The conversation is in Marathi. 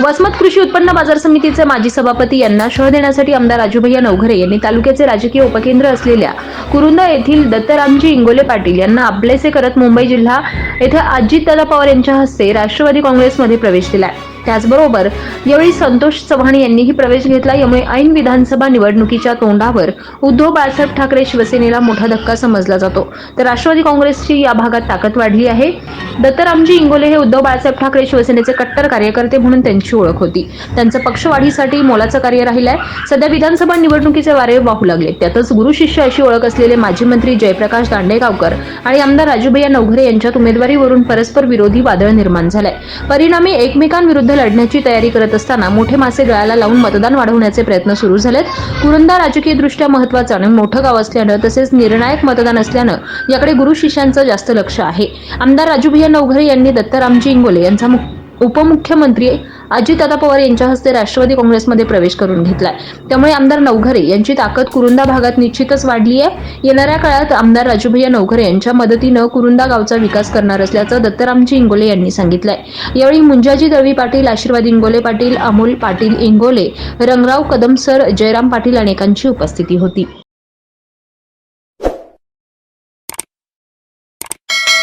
वसमत कृषी उत्पन्न बाजार समितीचे माजी सभापती यांना शह देण्यासाठी आमदार राजूभैया नवघरे यांनी तालुक्याचे राजकीय उपकेंद्र असलेल्या कुरुंदा येथील दत्तरामजी इंगोले पाटील यांना आपलेसे करत मुंबई जिल्हा येथे अजितदादा पवार यांच्या हस्ते राष्ट्रवादी काँग्रेसमध्ये प्रवेश दिलाय. त्याचबरोबर यावेळी संतोष चव्हाण यांनीही प्रवेश घेतला. यामुळे ऐन विधानसभा निवडणुकीच्या तोंडावर उद्धव बाळासाहेब ठाकरे शिवसेनेला मोठा धक्का समजला जातो. तर राष्ट्रवादी काँग्रेसची या भागात ताकद वाढली आहे. दत्तरामजी इंगोले हे उद्धव बाळासाहेब ठाकरे शिवसेनेचे कट्टर कार्यकर्ते म्हणून त्यांची ओळख होती. त्यांचं पक्षवाढीसाठी मोलाचं कार्य राहिलंय. सध्या विधानसभा निवडणुकीचे वारे वाहू लागले. त्यातच गुरु शिष्य अशी ओळख असलेले माजी मंत्री जयप्रकाश दांडेगावकर आणि आमदार राजूभैया नवघरे यांच्यात उमेदवारीवरून परस्पर विरोधी वादळ निर्माण झालंय. परिणामी एकमेकांविरुद्ध लढण्याची तयारी करत असताना मोठे मासे गळाला लावून मतदान वाढवण्याचे प्रयत्न सुरू झालेत. कुरुंदा राजकीयदृष्ट्या महत्वाचं आणि मोठं गाव असल्यानं तसेच निर्णायक मतदान असल्यानं याकडे गुरु शिष्यांचं जास्त लक्ष आहे. आमदार राजूभैया नवघरे यांनी दत्तारामजी इंगोले यांचा मुख- उपमुख्यमंत्री अजितदादा पवार यांच्या हस्ते राष्ट्रवादी काँग्रेसमध्ये प्रवेश करून घेतलाय. त्यामुळे आमदार नवघरे यांची ताकद कुरुंदा भागात निश्चितच वाढली आहे. येणाऱ्या काळात आमदार राजूभैया नवघरे यांच्या मदतीनं कुरुंदा गावचा विकास करणार असल्याचं दत्तरामजी इंगोले यांनी सांगितलंय. यावेळी मुंजाजी दळवी पाटील आशीर्वाद इंगोले पाटील अमोल पाटील इंगोले रंगराव कदमसर जयराम पाटील अनेकांची उपस्थिती होती.